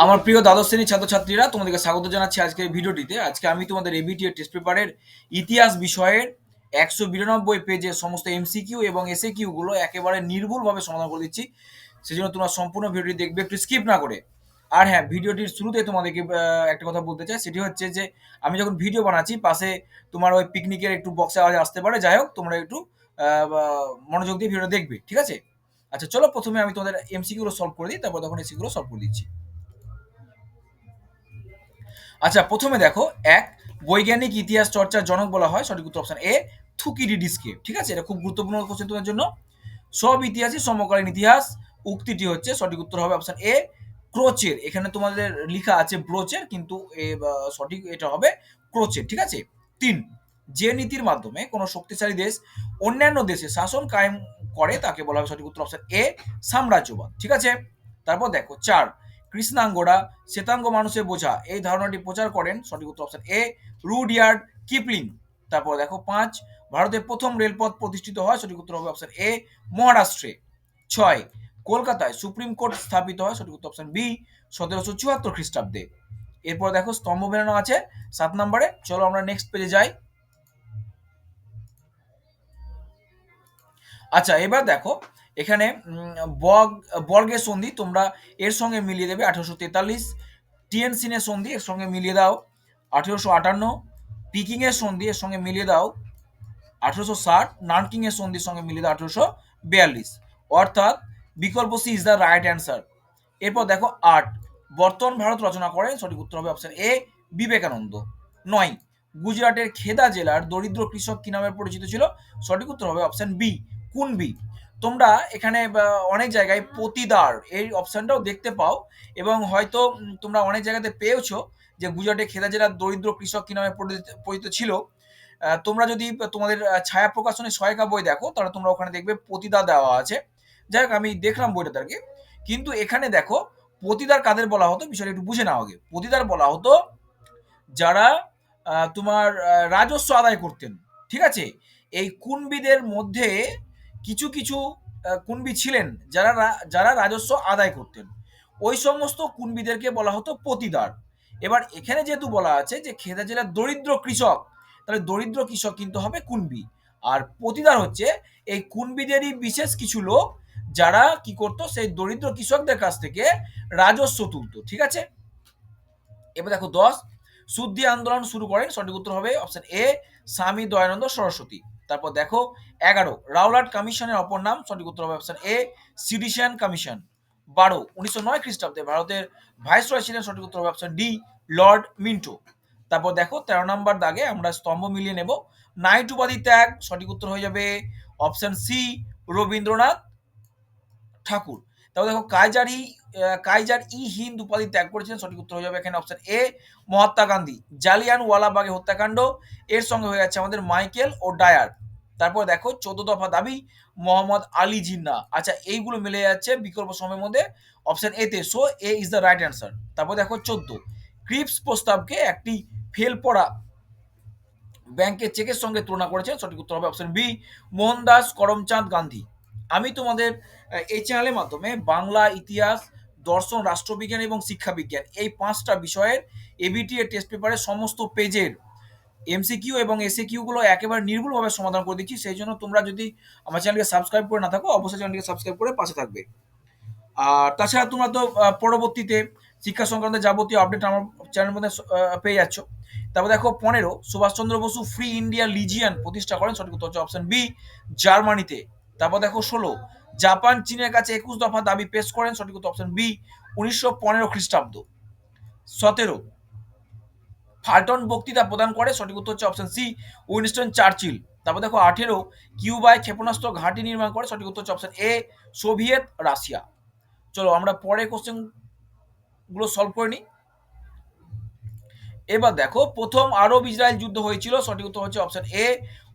আমার প্রিয় দ্বাদশ শ্রেণির ছাত্রছাত্রীরা, তোমাদেরকে স্বাগত জানাচ্ছি আজকের ভিডিওটিতে। আজকে আমি তোমাদের এবিটি টেস্ট পেপারের ইতিহাস বিষয়ের একশো বিরানব্বই পেজে সমস্ত এমসিকিউ এবং এসএ গুলো একেবারে নির্ভুলভাবে সমাধান করে দিচ্ছি। সেজন্য তোমরা সম্পূর্ণ ভিডিওটি দেখবে, একটু স্কিপ না করে। আর হ্যাঁ ভিডিওটির শুরুতে তোমাদেরকে একটা কথা বলতে চাই, সেটি হচ্ছে যে, আমি যখন ভিডিও বানাচ্ছি, পাশে তোমার ওই পিকনিকের একটু বক্সে আওয়াজ আসতে পারে। যাই হোক, তোমরা একটু মনোযোগ দিয়ে ভিডিওটা দেখবে, ঠিক আছে? আচ্ছা চলো প্রথমে আমি তোমাদের এমসিকিউগুলো সলভ করে দিই, তারপর তখন এসিগুলো সলভ করে দিচ্ছি। আচ্ছা প্রথমে দেখো, এক, বৈজ্ঞানিক ইতিহাস চর্চার জনক বলা হয়, সঠিক উত্তর অপশন এ থুকিডিডিসকে ঠিক আছে? এটা খুব গুরুত্বপূর্ণ কোশ্চেন তোমার জন্য। সব ইতিহাসই সমকালীন ইতিহাস, উক্তিটি হচ্ছে সঠিক উত্তর হবে অপশন এ ক্রোচের, এখানে তোমাদের লেখা আছে ব্রোচের, কিন্তু সঠিক এটা হবে ক্রোচের, ঠিক আছে? তিন, যে নীতির মাধ্যমে কোনো শক্তিশালী দেশ অন্যান্য দেশে শাসন কায়েম করে, তাকে বলা হবে সঠিক উত্তর অপশন এ সাম্রাজ্যবাদ, ঠিক আছে? তারপর দেখো, চার কৃষ্ণাঙ্গরা শ্বেতাঙ্গ মানুষের বোঝা। এই ধারণাটি প্রচার করেন সঠিক উত্তর অপশন এ রুডিয়ার্ড কিপলিং। তারপর দেখো পাঁচ ভারতের প্রথম রেলপথ প্রতিষ্ঠিত হয়, সঠিক উত্তর হবে অপশন এ মহারাষ্ট্রে। ছয়, কলকাতায় সুপ্রিম কোর্ট স্থাপিত হয়, সঠিক উত্তর অপশন বি সতেরোশো চুয়াত্তর খ্রিস্টাব্দে। এরপর দেখো স্তম্ভ বেরানো আছে, সাত নম্বরে। চলো আমরা নেক্সট পেজে যাই। আচ্ছা এবার দেখো এখানে বগ, বর্গের সন্ধি তোমরা এর সঙ্গে মিলিয়ে দেবে আঠারোশো তেতাল্লিশ টিএন সিনের সন্ধি এর সঙ্গে মিলিয়ে দাও আঠেরোশো আটান্ন, পিকিংয়ের সন্ধি এর সঙ্গে মিলিয়ে দাও আঠেরোশো ষাট, নানকিংয়ের সন্ধির সঙ্গে মিলিয়ে দাও আঠেরোশো বিয়াল্লিশ। অর্থাৎ বিকল্প C is the right answer এরপর দেখো আট, বর্তমান ভারত রচনা করেন সঠিক উত্তর হবে অপশন এ বিবেকানন্দ। নয়, গুজরাটের খেদা জেলার দরিদ্র কৃষক কি নামে পরিচিত ছিল? সঠিক উত্তর হবে অপশন বি কুনবি। তোমরা এখানে অনেক জায়গায় পতিদার, এই অপশনটাও দেখতে পাও এবং হয়তো তোমরা অনেক জায়গাতে পেয়েছ যে গুজরাটে খেদা জেলার দরিদ্র কৃষক কি নামে পরিচিত- ছিল। তোমরা যদি তোমাদের ছায়া প্রকাশনের সহায়িকা বই দেখো, তাহলে তোমরা ওখানে দেখবে পতিদা দেওয়া আছে। যাই হোক, আমি দেখলাম বইটা তারকে কিন্তু এখানে দেখো, পতিদার কাদের বলা হতো, বিষয়টা একটু বুঝে নাও আগে। পতিদার বলা হতো যারা তোমার রাজস্ব আদায় করতেন, ঠিক আছে? এই কুনবিদের মধ্যে কিছু কিছু কুনবি ছিলেন যারা যারা রাজস্ব আদায় করতেন। ওই সমস্ত কুনবিদেরকে বলা হতো পতিদার। এবার এখানে যেহেতু বলা আছে যে খেদা জেলার দরিদ্র কৃষক, তাহলে দরিদ্র কৃষক কিন্তু হবে কুনবি। আর পতিদার হচ্ছে এই কুনবিদেরই বিশেষ কিছু লোক যারা কি করতো, সেই দরিদ্র কৃষকদের কাছ থেকে রাজস্ব তুলতো, ঠিক আছে? এবার দেখো দশ, শুদ্ধি আন্দোলন শুরু করেন, সঠিক উত্তর হবে অপশন এ স্বামী দয়ানন্দ সরস্বতী। তারপর দেখো, এগারো, রাওলাট কমিশনের অপর নাম, সঠিক উত্তর হবে অপশন এ সিডিশিয়ান কমিশন বারো, উনিশশো নয় খ্রিস্টাব্দে ভারতের ভাইসরয় ছিলেন, সঠিক উত্তর হবে অপশন ডি লর্ড মিন্টো তারপর দেখো, তেরো নম্বর দাগে আমরা স্তম্ভ মিলিয়ে নেব। নাইট উপাধি ত্যাগ, সঠিক উত্তর হয়ে যাবে অপশন সি রবীন্দ্রনাথ ঠাকুর। তারপর দেখো কাইজারি কাইজার ই হিন্দ উপাধি ত্যাগ করেছিলেন, সঠিক উত্তর হয়ে যাবে এখানে অপশন এ মহাত্মা গান্ধী। জালিয়ান ওয়ালাবাগে হত্যাকাণ্ড, এর সঙ্গে হয়ে যাচ্ছে আমাদের মাইকেল ও ডায়ার তারপর দেখো চোদ্দ দফা দাবি মোহাম্মদ আলী জিন্না। আচ্ছা এইগুলো মিলে যাচ্ছে বিকল্প সময়ের মধ্যে অপশন এতে so A is the right answer তারপর দেখো চোদ্দ। ক্রিপস প্রস্তাবকে একটি ফেল পড়া ব্যাংকের চেকের সঙ্গে তুলনা করেছেন। সঠিক উত্তর হবে অপশন বি মোহনদাস করমচাঁদ গান্ধী। আমি তোমাদের এই চ্যানেলের মাধ্যমে বাংলা ইতিহাস, দর্শন, রাষ্ট্রবিজ্ঞান এবং শিক্ষাবিজ্ঞান এই পাঁচটা বিষয়ের এবিটি এর টেস্ট পেপারের সমস্ত পেজের এমসিকিউ এবং এসএ কিউগুলো একেবারে নির্ভুলভাবে সমাধান করে দিচ্ছি। সেই জন্য তোমরা যদি আমার চ্যানেলকে সাবস্ক্রাইব করে না থাকো, অবশ্যই চ্যানেলকে সাবস্ক্রাইব করে পাশে থাকবে। আর তাছাড়া তোমরা তো পরবর্তীতে শিক্ষা সংক্রান্ত যাবতীয় আপডেট আমার চ্যানেলের মধ্যে পেয়ে যাচ্ছ। তারপর দেখো, পনেরো, Subhas Chandra Basu free India legion প্রতিষ্ঠা করেন, সঠিক উত্তর হচ্ছে অপশন বি জার্মানিতে। তারপর দেখো, ষোলো, জাপান, চীনের কাছে একুশ দফা দাবি পেশ করেন, সঠিক উত্তর অপশন বি উনিশশো পনেরো খ্রিস্টাব্দ। সতেরো ফাল্টন বক্তৃতা প্রদান করে, সঠিক উত্তর হচ্ছে অপশন সি উইনস্টন চার্চিল। তারপর দেখো আঠেরো, কিউবায় ক্ষেপণাস্ত্র ঘাঁটি নির্মাণ করে, সঠিক উত্তর হচ্ছে অপশন এ সোভিয়েত রাশিয়া। চলো আমরা পরে কোশ্চেনগুলো সলভ করে নিই এবার দেখো, প্রথম আরব ইসরায়েল যুদ্ধ হয়েছিল, সঠিক উত্তর হচ্ছে অপশন এ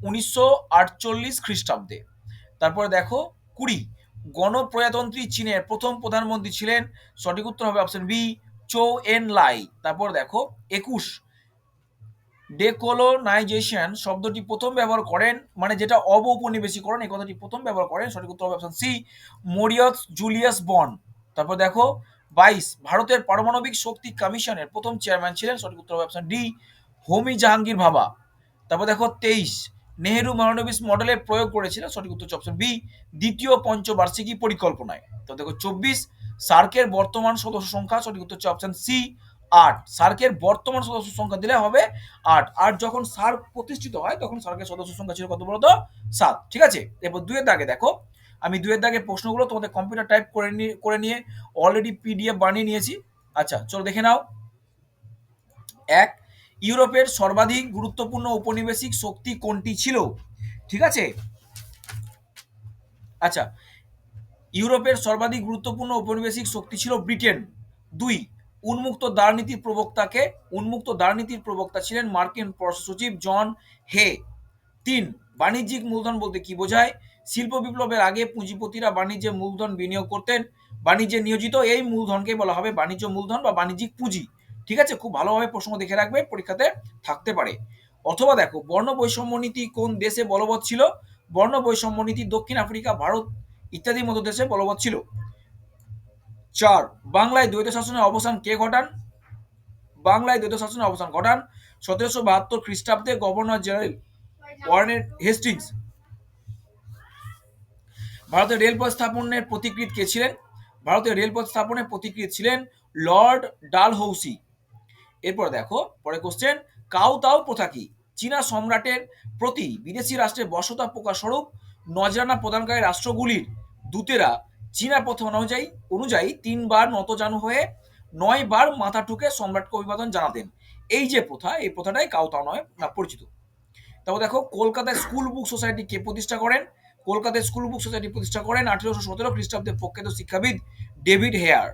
উনিশশো আটচল্লিশ খ্রিস্টাব্দে। তারপরে দেখো, কুড়ি, গণপ্রজাতন্ত্রী চীনের প্রথম প্রধানমন্ত্রী ছিলেন, সঠিক উত্তর হবে option B Chou En Lai. তারপর দেখো, একুশ ডেকোলোনাইজেশন শব্দটি প্রথম ব্যবহার করেন মানে যেটা অবৌপনিবেশীকরণ এই কথাটি প্রথম ব্যবহার করেন, সঠিক উত্তর হবে অপশন সি মরিয়স জুলিয়াস বন তারপর দেখো, বাইশ, ভারতের পারমাণবিক শক্তি কমিশনের প্রথম চেয়ারম্যান ছিলেন, সঠিক উত্তর হবে অপশন ডি হোমি জাহাঙ্গীর ভাবা। তারপর দেখো, তেইশ, নেহেরু মহানবিস মডেলের প্রয়োগ করেছিলেন, সঠিক উত্তর অপশন বি দ্বিতীয় পঞ্চবার্ষিকী পরিকল্পনায়। তো দেখো, চব্বিশ, সার্কের বর্তমান সদস্য সংখ্যা, সঠিক উত্তর হচ্ছে অপশন সি আট। সার্কের বর্তমান সদস্য সংখ্যা দিলে হবে আট। আর যখন সার্ক প্রতিষ্ঠিত হয়, তখন সার্কের সদস্য সংখ্যা ছিল কত বলতো সাত। ঠিক আছে? এরপর দুয়ের দাগে দেখো। আমি দুয়ের দাগের প্রশ্নগুলো তোমাদের কম্পিউটার টাইপ করে নিয়ে করে নিয়ে অলরেডি পিডিএফ বানিয়ে নিয়েছি। আচ্ছা চলো দেখে নাও। এক, ইউরোপের সর্বাধিক গুরুত্বপূর্ণ ঔপনিবেশিক শক্তি কোনটি ছিল? ঠিক আছে? আচ্ছা ইউরোপের সর্বাধিক গুরুত্বপূর্ণ উপনিবেশিক শক্তি ছিল ব্রিটেন। দুই উন্মুক্ত দ্বারনীতির প্রবক্তাকে উন্মুক্ত দ্বারনীতির প্রবক্তা ছিলেন মার্কিন সচিব জন হে। তিন, বাণিজ্যিক মূলধন বলতে কি বোঝায়? শিল্প বিপ্লবের আগে পুঁজিপতিরা বাণিজ্যে মূলধন বিনিয়োগ করতেন, বাণিজ্যে নিয়োজিত এই মূলধনকে বলা হবে বাণিজ্য মূলধন বা বাণিজ্যিক পুঁজি। ঠিক আছে? খুব ভালোভাবে প্রশ্ন দেখে রাখবে, পরীক্ষাতে থাকতে পারে। অথবা দেখো, বর্ণ বৈষম্য নীতি কোন দেশে বলবৎ ছিল? বর্ণ বৈষম্য নীতি দক্ষিণ আফ্রিকা, ভারত ইত্যাদির মতো দেশে বলবৎ ছিল। চার, বাংলায় দ্বৈত শাসনের অবসান কে ঘটান? বাংলায় দ্বৈত শাসনের অবসান ঘটান সতেরোশো বাহাত্তর খ্রিস্টাব্দে গভর্নর জেনারেল ওয়ারেন হেস্টিংস। ভারতের রেলপথ স্থাপনের প্রতিকৃত কে ছিলেন? ভারতের রেলপথ স্থাপনের প্রতিকৃত ছিলেন লর্ড ডালহৌসি। এরপর দেখো পরে কোশ্চেন কাউ তাও প্রথা কি? চীনা সম্রাটের প্রতি বিদেশি রাষ্ট্রের বসতা প্রকাশ স্বরূপ নজরানা প্রদানকারী রাষ্ট্রগুলির দূতেরা চীনা প্রথা অনুযায়ী অনুযায়ী তিনবার নতজানু হয়ে নয় বার মাথা ঠুকে সম্রাটকে অভিবাদন জানাতেন। এই যে প্রথা, এই প্রথাটাই কাউতাও নয় পরিচিত। তারপর দেখো, কলকাতায় স্কুল বুক সোসাইটি কে প্রতিষ্ঠা করেন? কলকাতায় স্কুল বুক সোসাইটি প্রতিষ্ঠা করেন আঠেরোশো সতেরো খ্রিস্টাব্দের প্রখ্যাত শিক্ষাবিদ ডেভিড হেয়ার।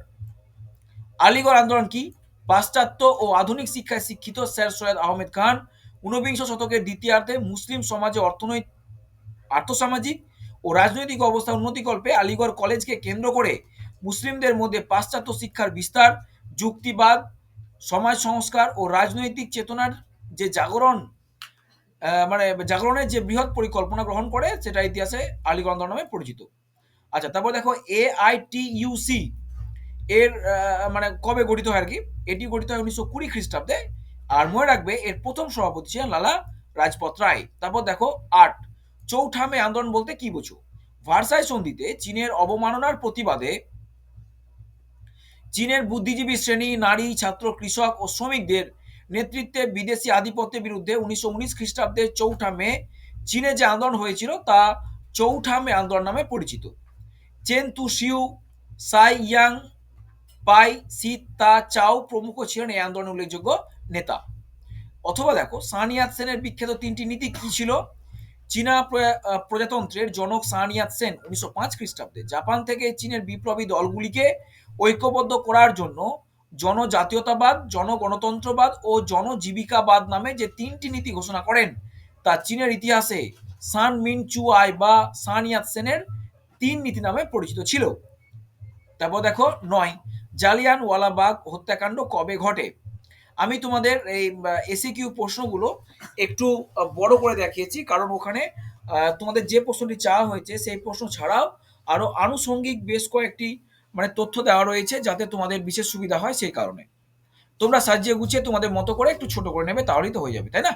আলিগড় আন্দোলন কি? পাশ্চাত্য ও আধুনিক শিক্ষায় শিক্ষিত স্যার সৈয়দ আহমেদ খান। ঊনবিংশ শতকের দ্বিতীয়ার্ধে মুসলিম সমাজে অর্থনৈতিক আর্থসামাজিক ও রাজনৈতিক অবস্থা উন্নতিকল্পে আলিগড় কলেজকে কেন্দ্র করে মুসলিমদের মধ্যে পাশ্চাত্য শিক্ষার বিস্তার, যুক্তিবাদ, সমাজ সংস্কার ও রাজনৈতিক চেতনার যে জাগরণ মানে জাগরণের যে বৃহৎ পরিকল্পনা গ্রহণ করে সেটা ইতিহাসে আলিগড় আন্দোলন নামে পরিচিত। আচ্ছা তারপর দেখো এ আই টি ইউসি এর মানে কবে গঠিত হয় আর কি? এটি গঠিত হয় উনিশশো কুড়ি খ্রিস্টাব্দে। আর মনে রাখবে এর প্রথম সভাপতি ছিলেন লালা রাজপথ রায়। তারপর দেখো আট। চৌঠামে আন্দোলন বলতে কি বুঝো? ভার্সাই সন্ধিতে চীনের অবমাননার প্রতিবাদে চীনের বুদ্ধিজীবী শ্রেণি, নারী, ছাত্র, কৃষক ও শ্রমিকদের নেতৃত্বে বিদেশি আধিপত্যের বিরুদ্ধে উনিশশো উনিশ খ্রিস্টাব্দে চৌঠা মে চীনে যে আন্দোলন হয়েছিল তা চৌঠা মে আন্দোলন নামে পরিচিত। চেন তু শিউ, সাই ইয়াং, পাই সি তা চাও প্রমুখ ছিলেন এই আন্দোলনের উল্লেখযোগ্য নেতা। অথবা দেখো সানিয়াত সেনের বিখ্যাত তিনটি নীতি কি ছিল? চীনা প্রজাতন্ত্রের জনক সানিয়াত সেন উনিশশো পাঁচ খ্রিস্টাব্দে জাপান থেকে চীনের বিপ্লবী দলগুলিকে ঐক্যবদ্ধ করার জন্য জনজাতীয়তাবাদ, জনগণতন্ত্রবাদ ও জনজীবিকাবাদ নামে যে তিনটি নীতি ঘোষণা করেন, তা চীনের ইতিহাসে সান মিন চুয়াই বা সান ইয়াতসেনের তিন নীতি নামে পরিচিত ছিল। তারপর দেখো নয় জালিয়ান ওয়ালাবাগ হত্যাকাণ্ড কবে ঘটে? আমি তোমাদের এই এসি কিউ প্রশ্নগুলো একটু বড় করে দেখিয়েছি, কারণ ওখানে তোমাদের যে প্রশ্নটি চাওয়া হয়েছে, সেই প্রশ্ন ছাড়াও আরও আনুষঙ্গিক বেশ কয়েকটি মানে তথ্য দেওয়া রয়েছে যাতে তোমাদের বিশেষ সুবিধা হয় সেই কারণে। তোমরা সাজিয়ে গুছিয়ে তোমাদের মতো করে একটু ছোট করে নেবে, তাহলেই তো হয়ে যাবে, তাই না?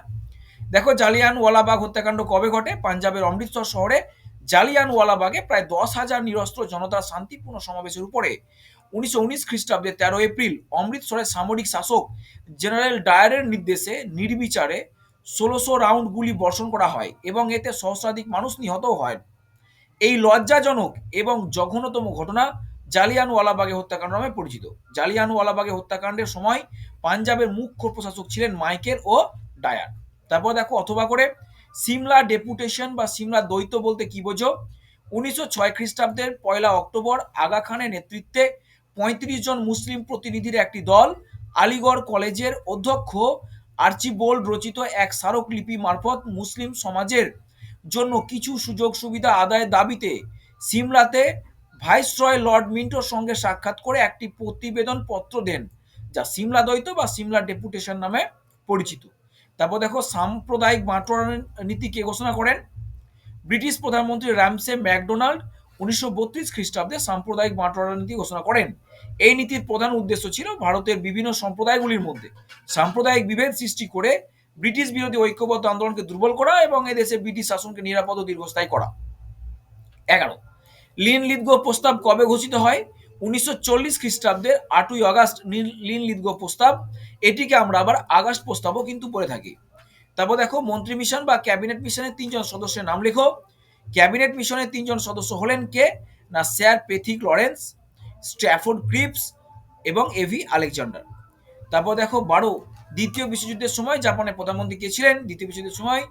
দেখো, জালিয়ান ওয়ালাবাগ হত্যাকাণ্ড কবে ঘটে? পাঞ্জাবের অমৃতসর শহরে জালিয়ান ওয়ালাবাগে প্রায় দশ হাজার নিরস্ত্র জনতার শান্তিপূর্ণ সমাবেশের উপরে উনিশশো উনিশ খ্রিস্টাব্দে তেরো এপ্রিল অমৃতসরের সামরিক শাসক জেনারেল ডায়ারের নির্দেশে নির্বিচারে ষোলোশো রাউন্ড গুলি বর্ষণ করা হয় এবং এতে সহস্রাধিক মানুষ নিহতও হয়। এই লজ্জাজনক এবং জঘন্যতম ঘটনা জালিয়ানওয়ালাবাগে হত্যাকাণ্ড নামে পরিচিত। জালিয়ানওয়ালাবাগে হত্যাকাণ্ডের সময় পাঞ্জাবের মুখ্য প্রশাসক ছিলেন মাইকেল ও ডায়ার তারপর দেখো, অথবা করে সিমলা ডেপুটেশন বা সিমলা দ্বৈত বলতে কি বোঝো? উনিশশো ছয় খ্রিস্টাব্দের পয়লা অক্টোবর আগা খানের নেতৃত্বে পঁয়ত্রিশ জন মুসলিম প্রতিনিধির একটি দল আলিগড় কলেজের অধ্যক্ষ আর্চিবোল্ড রচিত এক স্মারকলিপি মারফত মুসলিম সমাজের জন্য কিছু সুযোগ সুবিধা আদায়ের দাবিতে সিমলাতে ভাইসরয় লর্ড মিন্টোর সঙ্গে সাক্ষাৎ করে একটি প্রতিবেদন পত্র দেন, যা সিমলা দ্বৈত বা সিমলা ডেপুটেশন নামে পরিচিত। তারপর দেখো, সাম্প্রদায়িক বাঁটোয়ারা নীতি কে ঘোষণা করেন ব্রিটিশ প্রধানমন্ত্রী র্যামসে ম্যাকডোনাল্ড উনিশশো বত্রিশ খ্রিস্টাব্দে সাম্প্রদায়িক বাঁটোয়ারা নীতি ঘোষণা করেন। এই নীতির প্রধান উদ্দেশ্য ছিল ভারতের বিভিন্ন সম্প্রদায়গুলির মধ্যে সাম্প্রদায়িক বিভেদ সৃষ্টি করে ব্রিটিশ বিরোধী ঐক্যবদ্ধ আন্দোলনকে দুর্বল করা এবং এদেশে ব্রিটিশ শাসনকে নিরাপদ ও দীর্ঘস্থায়ী করা। এগারো, লিন লিদগো প্রস্তাব কবে ঘোষিত হয়? উনিশশো চল্লিশ খ্রিস্টাব্দের আটই আগস্ট লিন লিদগো প্রস্তাব। এটিকে আমরা আবার আগস্ট প্রস্তাবও কিন্তু পড়ে থাকি। তারপর দেখো, মন্ত্রী মিশন বা ক্যাবিনেট মিশনের তিনজন সদস্যের নাম লেখো। ক্যাবিনেট মিশনের তিনজন সদস্য হলেন কে? না, sir Pethick Lawrence, Stafford Cripps এবং এভি আলেকজান্ডার। তারপর দেখো, বারো, দ্বিতীয় বিশ্বযুদ্ধের সময় জাপানের প্রধানমন্ত্রী কে ছিলেন? দ্বিতীয় বিশ্বযুদ্ধের সময়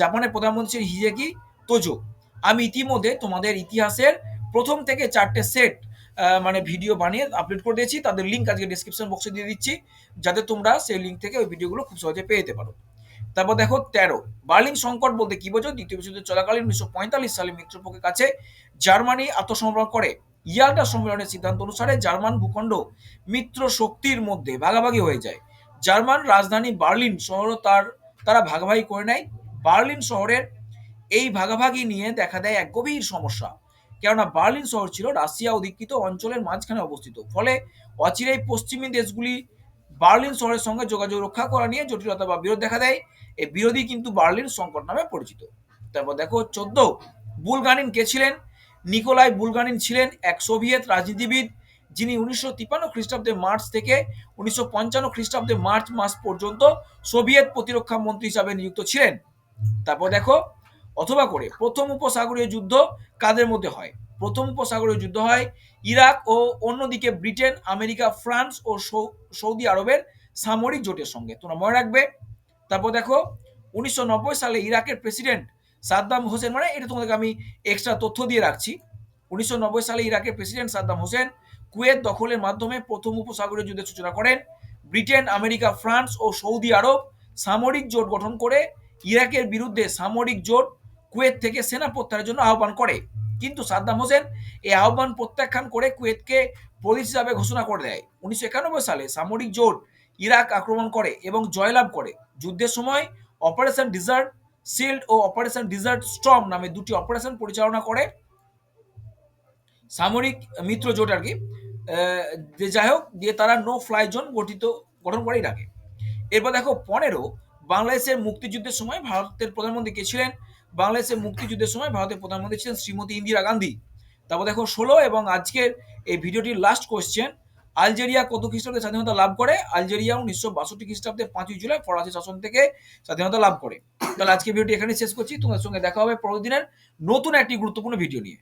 জাপানের প্রধানমন্ত্রী ছিলেন হিজেকি তোজো। আমি ইতিমধ্যে তোমাদের ইতিহাসের প্রথম থেকে চারটে সেট মানে ভিডিও বানিয়ে আপলোড করে দিয়েছি। তাদের লিঙ্ক আজকে ডিসক্রিপশন বক্সে দিয়ে দিচ্ছি, যাতে তোমরা সেই লিঙ্ক থেকে ওই ভিডিওগুলো খুব সহজে পেয়ে যেতে পারো। তারপর দেখো তেরো। বার্লিন সংকট বলতে কি বোঝো? দ্বিতীয় বিশ্বযুদ্ধ চলাকালীন উনিশশো পঁয়তাল্লিশ সালে মিত্রপক্ষের কাছে জার্মানি আত্মসমর্পণ করে। ইয়াল্টা সম্মেলনের সিদ্ধান্ত অনুসারে জার্মান ভূখণ্ড মিত্র শক্তির মধ্যে ভাগাভাগি হয়ে যায়। জার্মান রাজধানী বার্লিন শহর তার, তারা ভাগাভাগি করে নেয়। বার্লিন শহরের এই ভাগাভাগি নিয়ে দেখা দেয় এক গভীর সমস্যা। কেননা বার্লিন শহর ছিল রাশিয়া অধিকৃত অঞ্চলের মাঝখানে অবস্থিত। ফলে অচিরেই পশ্চিমী দেশগুলি বার্লিন শহরের সঙ্গে যোগাযোগ রক্ষা করা নিয়ে জটিলতা বা বিরোধ দেখা দেয়। এই বিরোধী কিন্তু বার্লিন সংকট নামে পরিচিত। তারপর দেখো, চোদ্দ বুলগানিন কে ছিলেন? নিকোলাই বুলগানিন ছিলেন এক সোভিয়েত রাজনীতিবিদ, যিনি উনিশশো তিপ্পান্ন খ্রিস্টাব্দে মার্চ থেকে উনিশশো পঞ্চান্ন খ্রিস্টাব্দে মার্চ মাস পর্যন্ত সোভিয়েত প্রতিরক্ষা মন্ত্রী হিসাবে নিযুক্ত ছিলেন। তারপর দেখো, অথবা করে, প্রথম উপসাগরীয় যুদ্ধ কাদের মধ্যে হয়? প্রথম উপসাগরীয় যুদ্ধ হয় ইরাক ও অন্যদিকে ব্রিটেন, আমেরিকা, ফ্রান্স ও সৌদি আরবের সামরিক জোটের সঙ্গে। তোমরা মনে রাখবে? তারপর দেখো, উনিশশো নব্বই সালে ইরাকের প্রেসিডেন্ট সাদ্দাম হোসেন মানে এটা তোমাদেরকে আমি এক্সট্রা তথ্য দিয়ে রাখছি। উনিশশো নব্বই সালে ইরাকের প্রেসিডেন্ট সাদ্দাম হোসেন কুয়েত দখলের মাধ্যমে প্রথম উপসাগরীয় যুদ্ধের সূচনা করেন। ব্রিটেন, আমেরিকা, ফ্রান্স ও সৌদি আরব সামরিক জোট গঠন করে ইরাকের বিরুদ্ধে সামরিক জোট কুয়েত থেকে সেনা প্রত্যাহারের জন্য আহ্বান করে। কিন্তু সাদ্দাম হোসেন এই আহ্বান প্রত্যাখ্যান করে কুয়েতকে প্রদেশ হিসাবে ঘোষণা করে দেয়। উনিশশো একানব্বই সালে সামরিক জোট ইরাক আক্রমণ করে এবং জয়লাভ করে। যুদ্ধের সময় অপারেশন ডিজার্ট শিল্ড ও অপারেশন ডিজার্ট স্টর্ম নামে দুটি অপারেশন পরিচালনা করে সামরিক মিত্র জোট আর কি। যে যাই হোক, দিয়ে তারা নো ফ্লাই জোন গঠিত, গঠন করে ইরাকে। এরপর দেখো, পনেরো, বাংলাদেশের মুক্তিযুদ্ধের সময় ভারতের প্রধানমন্ত্রী কে ছিলেন? বাংলাদেশের মুক্তিযুদ্ধের সময় ভারতের প্রধানমন্ত্রী ছিলেন শ্রীমতী ইন্দিরা গান্ধী। তারপর দেখো ষোলো এবং আজকের এই ভিডিওটির লাস্ট কোয়েশ্চেন আলজেরিয়া কত খ্রিস্টাব্দে স্বাধীনতা লাভ করে? আলজেরিয়া উনিশশো বাষট্টি খ্রিস্টাব্দে পাঁচই জুলাই ফরাসি শাসন থেকে স্বাধীনতা লাভ করে। তাহলে আজকে ভিডিওটি এখানে শেষ করছি। তোমাদের সঙ্গে দেখা হবে পরের দিনের নতুন একটি গুরুত্বপূর্ণ ভিডিও নিয়ে।